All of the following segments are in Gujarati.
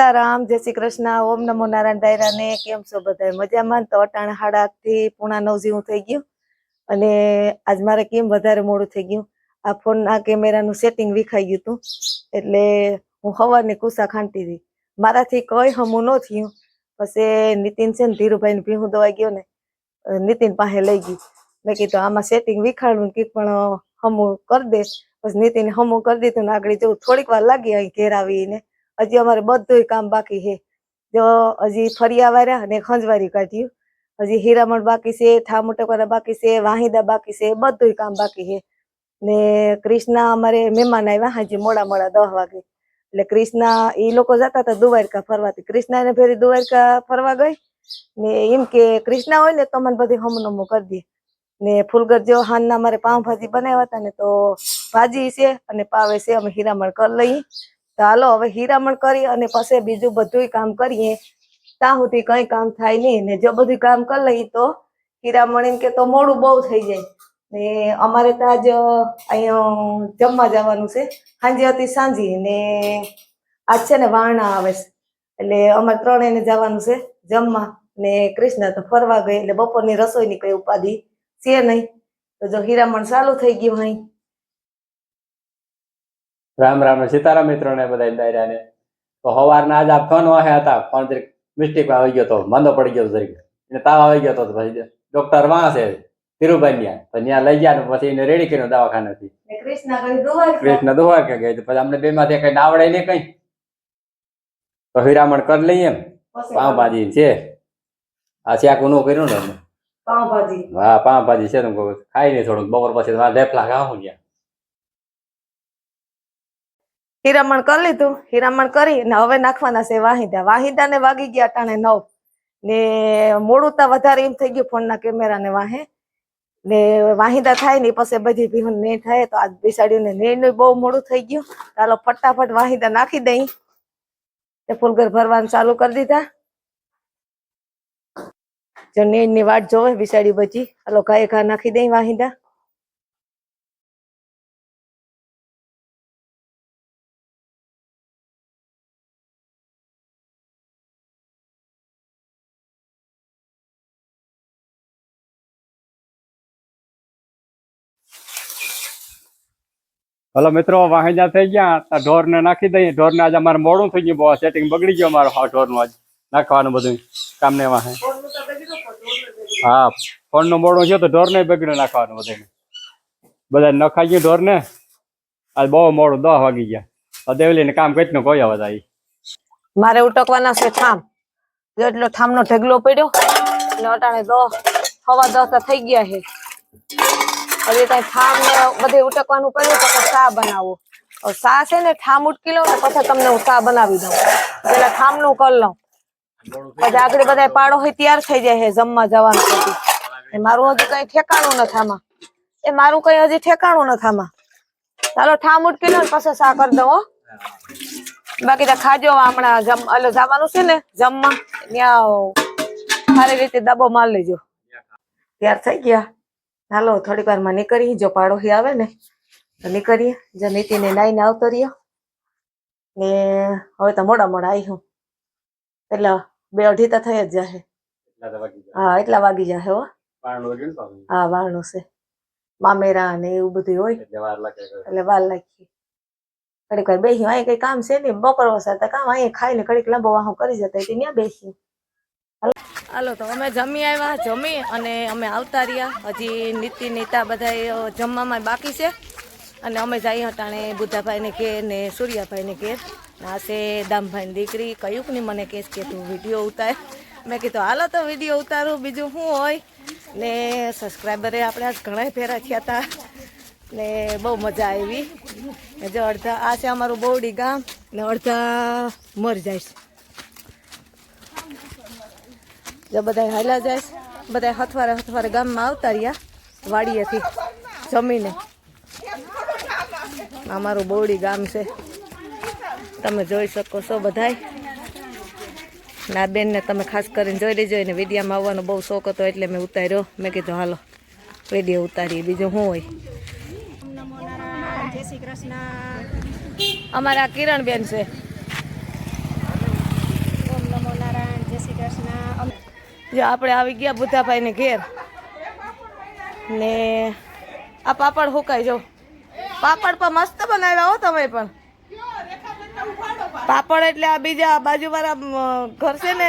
સીતારામ, જય શ્રી કૃષ્ણ, ઓમ નમો નારાયણ ડાયરા ને કેમ છો બધા મજામાં? તો અટાણ હાડા થી પૂણા નવ જેવું થઈ ગયું. અને આજ મારે કેમ વધારે મોડું થઈ ગયું? આ ફોન ના કેમેરાનું સેટિંગ વિખાઈ ગયું હતું એટલે હું હવાની કુસા ખાંડતી હતી મારાથી કઈ હમું ન થયું. પછી નીતિન છે ને ધીરુભાઈ ને ભીહું દવાઈ ગયો ને નીતિન પાસે લઈ ગઈ. મેં કીધું, આમાં સેટિંગ વિખાડું કે પણ હમું કરી દે. પછી નીતિન હમું કરી દીધું ને આગળ જવું થોડીક વાર લાગી અહીં ઘેર આવીને. હજી અમારે બધુંય કામ બાકી છે. જો હજી ફરિયા વાર્યા અને ખંજવારી કાઢ્યું હજી હીરામણ બાકી છે ઠામ ટકોરા બાકી છે, વાહિદા બાકી છે, બધુંય કામ બાકી છે. ને ક્રિષ્ના અમારે મહેમાન આવ્યા હજી મોડા મોડા દસ વાગે. એટલે ક્રિષ્ના એ લોકો જતા હતા દુવારકા ફરવાથી. ક્રિષ્ના એને ફેરી દુવારકા ફરવા ગઈ. ને એમ કે ક્રિષ્ના હોય ને તો મને બધી હમનમો કરી દે. ને ફૂલગર જેવો હાનના અમારે પાઉંભાજી બનાવ્યા હતા ને તો ભાજી છે અને પાવે છે, અમે હીરામણ કરી લઈએ. તો હાલો, હવે હીરામણ કરી અને પછી બીજું બધુંય કામ કરીએ. ત્યાં સુધી કઈ કામ થાય નહીં. ને જો બધું કામ કરી લઈએ તો હીરામણ એમ કે તો મોડું બહુ થઈ જાય. ને અમારે તો આજ અહીંયા જમવા જવાનું છે. સાંજે હતી સાંજી. ને આજ છે ને વારણા આવે છે. એટલે અમારે ત્રણેયને જવાનું છે જમવા. ને કૃષ્ણ તો ફરવા ગઈ. એટલે બપોરની રસોઈની કઈ ઉપાધિ છે નહીં. તો જો હીરામણ ચાલુ થઈ ગયું અહીં. રામ રામ ને સીતારામ મિત્રો ને બધા દાયરાને તો સવારના આજ આ ફોન વાહે હતા ફોન જરીક મિસ્ટેક આવી ગયો તો માંદો પડી ગયો તરીકે જરીક. એને તાવ આવી ગયો તો પછી ડોક્ટર વાં છે ધીરુભાઈ ત્યાં તો ત્યાં લઈ ગયા ને પછી એને રેડી કર્યો દવાખાનેથી ને કૃષ્ણ દોવા કે ગઈ પછી અમને બે માંથી કઈ આવડે નહીં કઈ. તો હીરામણ કરી લઈએ એમ. પાવભાજી છે. આ શાકનું કર્યું ને. પાવભાજી હા પાવભાજી છે ને ખાઈ નહીં થોડુંક. બપોર પછી ઢેફલા ખાવું ગયા. હીરામણ કરી લીધું, હીરામણ કરી ને હવે નાખવાના છે વાહિદા. ને વાગી ગયા ટાણે નવ. ને મોડું તો વધારે એમ થઈ ગયું ફોનના કેમેરા ને વાહે. ને વાહિંદા થાય ને પછી બધી ભીહું ને થાય તો આજ બિસાડ્યું ને નેનું બહુ મોડું થઈ ગયું. ચાલો ફટાફટ વાહિદા નાખી દઈ. તે ફૂલઘર ભરવાનું ચાલુ કરી દીધા. જો નેનની વાટ જોવે બિસાડી બચી હાલો ઘાએ ઘા નાખી દઈ વાહિદા. હલો મિત્રો, વાહિજા થઈ ગયા, તો ઢોર ને નાખી દઈએ. ઢોર ને આજે અમારે મોડું થઈ ગયું, બહુ સેટિંગ બગડી ગયું અમારું હા ઢોર આજ. નાખવાનું બધું કામ ને વાહે. હા ફોનનું મોડું છે તો ઢોર ને બગડ્યું નાખવાનું બધું. બધા નખાઈ ગયું ઢોર ને આજ બહુ મોડું દસ વાગી ગયા. તો દેવલી ને કામ કેટલું કોઈ આવી મારે ઉટકવાના છે જો એટલો ઠામનો ઢગલો પડ્યો, ને અટાણે દો હવા દસ થઈ ગયા છે. હજી કઈ ઠામ ને બધે ઉટકવાનું પડ્યું તો શા બનાવો. શા છે ને ઠામ ઉટકી લઉં ને પછી તમને હું શા બનાવી દઉં. પેલા ઠામનું કર લઉં. પછી આગળ બધા પાડો હોય તૈયાર થઈ જાય છે જમવા જવાનું એ મારું હજી કઈ ઠેકાણું નથી આમાં. એ મારું કઈ હજી ઠેકાણું નથી આમાં. ચાલો ઠામ ઉટકી લો ને પછી શા કરી દઉં બાકી તો ખાજો હમણાં જમ એટલે જવાનું છે ને, જમવા. ત્યાં સારી રીતે દબો માર લેજો. તૈયાર થઈ ગયા? હાલો થોડીક વારમાં નીકળી જો પાડોશી આવે ને તો નીકળીએ. જો નીતિને નાઈને આવતો રહ્યો. ને હવે તો મોડા મોડા આવી હું. એટલે બે અઢી તો થઈ જ જાહે. હા એટલા વાગી જશે હો. હા વાળનું છે. મામેરા ને એવું બધું હોય. એટલે વાર લાગી ઘડીક વાર બેસી અહીં કઈ કામ છે ને બપોર વસાતા કામ અહીં ખાઈને ઘડીક લાંબો વાહો કરી જતા ત્યાં બેસી હાલો, તો અમે જમી આવ્યા, જમી અને અમે આવતા રહ્યા. હજી નીતિ નીતા બધા જમવામાં બાકી છે. અને અમે જઈએ હટાણે બુદ્ધાભાઈ ને ઘેર ને સૂર્યાભાઈ ને ઘેર આ છે દામભાઈની દીકરી. કયું કે મને કહેશ કે તું વીડિયો ઉતાર. મેં કીધું, હાલો તો વીડિયો ઉતારું. બીજું શું હોય? ને સબસ્ક્રાઈબરે આપણે આજ ઘણા ફેરા થયા હતા ને બહુ મજા આવી. જો અડધા, આ છે અમારું બહુડી ગામ. ને અડધા મર જાય છે. જો બધા હાલ્યા જાય બધા હથવારે હથવારે ગામમાં આવતા રહ્યા વાડીએથી જમીને. અમારું બોડી ગામ છે. તમે જોઈ શકો છો બધાય. ના બેનને તમે ખાસ કરીને જોઈ લેજો એને વિડીયામાં આવવાનો બહુ શોખ હતો એટલે મેં ઉતાર્યો. મેં કીધું હાલો વીડિયો ઉતારીએ બીજું શું હોય? અમારા કિરણબેન છે. જો આપણે આવી ગયા બુધાભાઈ ને ઘેર. ને આ પાપડ હુકાય જો પાપડ પણ મસ્ત બનાવ્યા હો તમે પણ. પાપડ એટલે આ બીજા બાજુવાળા ઘર છે ને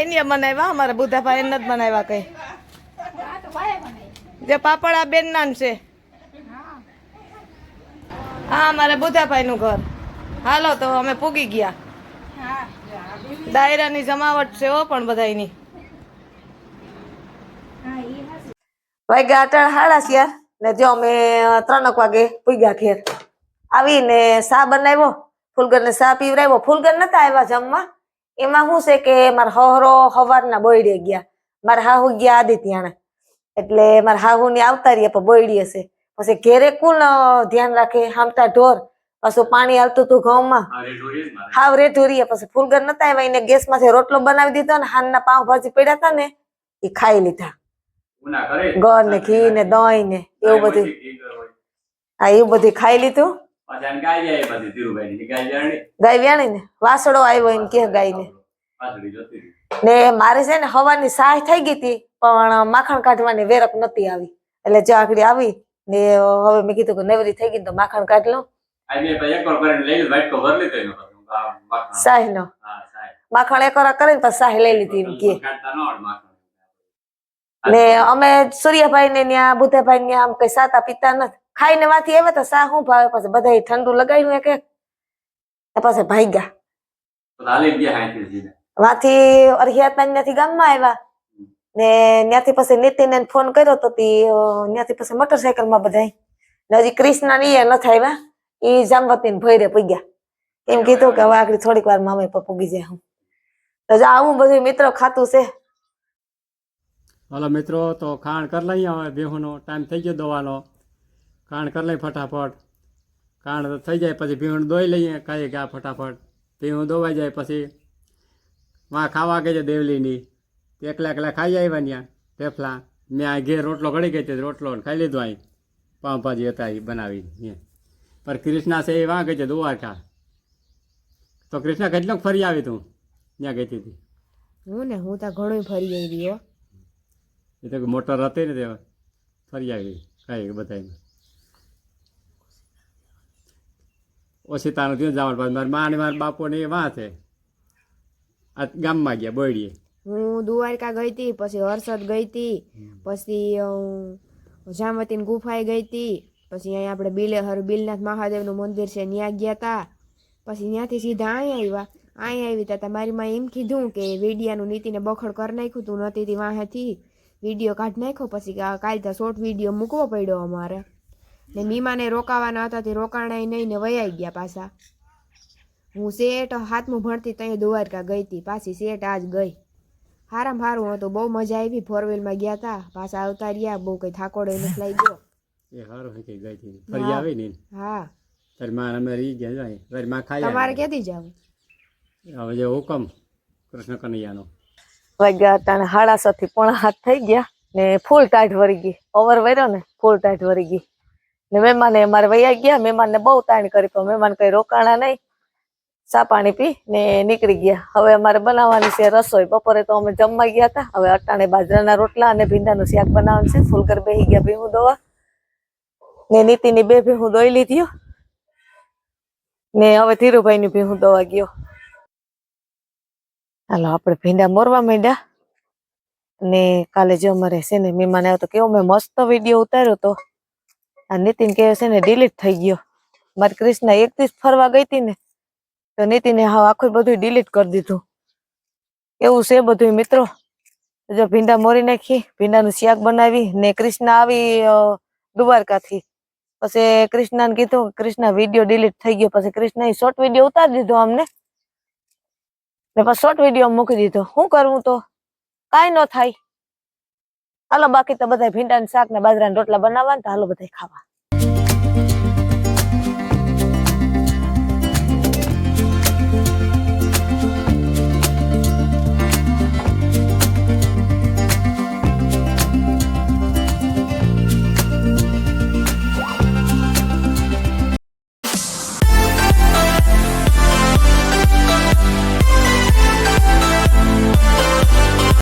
એની બનાવ્યા અમારા બુધાભાઈ એને જ બનાવ્યા કઈ. જે પાપડ આ બેન નામ છે. હા અમારે બુધાભાઈ નું ઘર. હાલો તો અમે પૂગી ગયા. દાયરાની જમાવટ છે હો પણ બધાયની. વાગ્યા અટાણ હાડા છે ને જો અમે ત્રણક વાગે પૂગ્યા ઘેર. આવીને સા બનાવ્યો ફૂલગરને સા પીવરાવ્યો. ફૂલગર નતા આવ્યા જમવા. એમાં શું છે કે મારા હહરો હવારના બોયડે ગયા. મારા હાહુ ગયા આદિત્યાણા એટલે મારા હાહુ ની આવતા રહીએ પણ બોયડી હશે. પછી ઘેરે કુલ ધ્યાન રાખે? હામતા ઢોર. પાછું પાણી આવતું હતું ઘઉંમાં. હાવ રેઠું રહીએ પછી ફૂલગર નતા આવ્યા એને ગેસમાંથી રોટલો બનાવી દીધો ને હાનના પાઉં ભાજી પડ્યા હતા ને એ ખાઈ લીધા. ગોળ ને ઘી ને દહીં ને એવું બધું. હા એવું બધું ખાઈ લીધું? ગાય વ્યાણી ને? વાસડો આવ્યો એમ કે ગાય ને ને મારે છે ને હવાની સાહ થઈ ગઈ હતી પણ માખણ કાઢવાની વેરક નતી આવી. એટલે જો આખડી આવી ને હવે મેં કીધું કે નવરી થઈ ગઈ તો માખણ કાઢ સાહ નો માખણ. એક કરીને પછી સાહ લઈ લીધી એમ કે. ને અમે સૂર્યભાઈ ને ત્યાં બુધાભાઈ ને આમ કઈ સાતા પીતા નથી. ખાઈને વાથી આવ્યા તો સા શું ભાવે? પછી બધા ઠંડુ લગાવ્યું એક પાસે ભાગ્યા. વાથી અરહિયાતા ત્યાંથી ગામમાં આવ્યા. ને ત્યાંથી પછી નીતિન ફોન કર્યો તો ત્યાંથી પછી મોટરસાયકલમાં બધા ને હજી કૃષ્ણની એ નથી આવ્યા. એ જામવતી ભયરે પૂગ્યા. એમ કીધું કે હવે આગળ થોડીક વાર મામે પર પૂગી જાય હું. તો આવું બધું મિત્રો ખાતું છે. હાલો મિત્રો, તો ખાણ કરી લઈએ હવે ભેહુનો ટાઈમ થઈ ગયો દવાનો. ખાણ કરી લઈએ ફટાફટ. ખાણ થઈ જાય પછી ભેહું દોઈ લઈએ, ખાઈએ ગયા ફટાફટ. ભીહું દોવાઈ જાય પછી વાં ખાવા ગઈ છે દેવલીની. એકલા એકલા ખાઈ આવ્યા ત્યાં, ઢેફલા. મેં આ ઘેર રોટલો ઘડી ગઈ હતી, રોટલો ખાઈ લીધો અહીં. પાઉંભાજી હતા એ બનાવી પણ કૃષ્ણા છે એ વાં ગઈ છે દ્વારકા. તો કૃષ્ણા કેટલોક ફરી આવી તું? ત્યાં ગઈ હતી હું ને, હું તો ઘણું ફરી આવી હો. એ તો મોટર હતી ને તે ફરી આવી કાંઈ બધાય ઓછી તાનું ત્યાં જવાનું પાછું મારા મા ને મારા બાપુ ને એ વાં છે. આ ગામમાં ગયા બળીએ હું દ્વારકા ગઈ હતી પછી હર્ષદ ગઈ હતી પછી જામતીની ગુફાએ ગઈ હતી પછી અહીંયા આપણે બિલેહર બિલનાથ મહાદેવનું મંદિર છે ત્યાં ગયા હતા પછી ત્યાંથી સીધા અહીંયા આવ્યા. અહીંયા આવી હતા મારી માં એમ કીધું કે વેડિયાનું નીતિને બખડ કરી નાખ્યું તું નતી તી વાહેથી વીડિયો કાઢી નાખ્યો પછી કા- શોર્ટ વીડિયો મૂકવો પડ્યો અમારે. ને મીમાને રોકાવાના હતા તે રોકાણાય નહીં ને વયાઈ ગયા પાછા. હું શેઠ હાથમાં ભણતી ત્યાં દ્વારકા ગઈ હતી પાછી શેઠ આજ ગઈ. હારામ હારું હતું બહુ મજા આવી ફોર વ્હીલમાં ગયા હતા પાછા આવતા રહ્યા બહુ કઈ થાકોડો નથી લઈ ગયો એ સારું છે ગઈ હતી ફરી આવી ને? હા. તારી માં અમે રહી ગયા જાય તારી માં ખાઈ તમારે. ક્યાંથી જાવ? હવે જે હુકમ કૃષ્ણ કનૈયાનો. વાગ્યા હાડા છ થી પોણા હાથ થઈ ગયા ને ફૂલ ટાઢ વળી ગઈ. ઓવર વર્યો ને ફૂલ ટાઢ વળી ગઈ. ને મહેમાને અમારે વૈયા ગયા, મહેમાનને બહુ તાણ કરી પણ મહેમાન કઈ રોકાણા નહીં. ચા પાણી પી ને નીકળી ગયા. હવે અમારે બનાવવાની છે રસોઈ. બપોરે તો અમે જમવા ગયા હતા. હવે અટાણે બાજરાના રોટલા અને ભીંડાનું શાક બનાવવાનું છે. ફૂલકર બેહી ગયા ભીહું દોવા ને નીતિની બે ભીહું દોઈ લીધી ને હવે ધીરુભાઈ ની ભીહું દોવા ગયો. હાલો, આપણે ભીંડા મોરવા માંડ્યા. ને કાલે જો અમારે છે ને મહેમાન આવ્યો તો કેવો મેં મસ્ત વીડિયો ઉતાર્યો તો. આ નીતિન કહે છે ને ડિલીટ થઈ ગયો. મારી ક્રિષ્ના એક ફરવા ગઈ હતી ને, તો નીતિને હા આખું બધું ડિલીટ કરી દીધું. એવું છે બધું મિત્રો. જો ભીંડા મોરી નાખી, ભીંડાનું શાક બનાવી, ને ક્રિષ્ના આવી દુવારકાથી. પછી કૃષ્ણાને કીધું, કૃષ્ણ, વીડિયો ડિલીટ થઈ ગયો. પછી કૃષ્ણ શોર્ટ વીડિયો ઉતારી દીધો અમને. ને પછી શોર્ટ વીડિયો મૂકી દીધો. શું કરવું તો? કાંઈ ન થાય. હાલો બાકી તો બધા ભીંડા શાક ને બાજરાના રોટલા બનાવવા ને તો હાલો બધા ખાવા.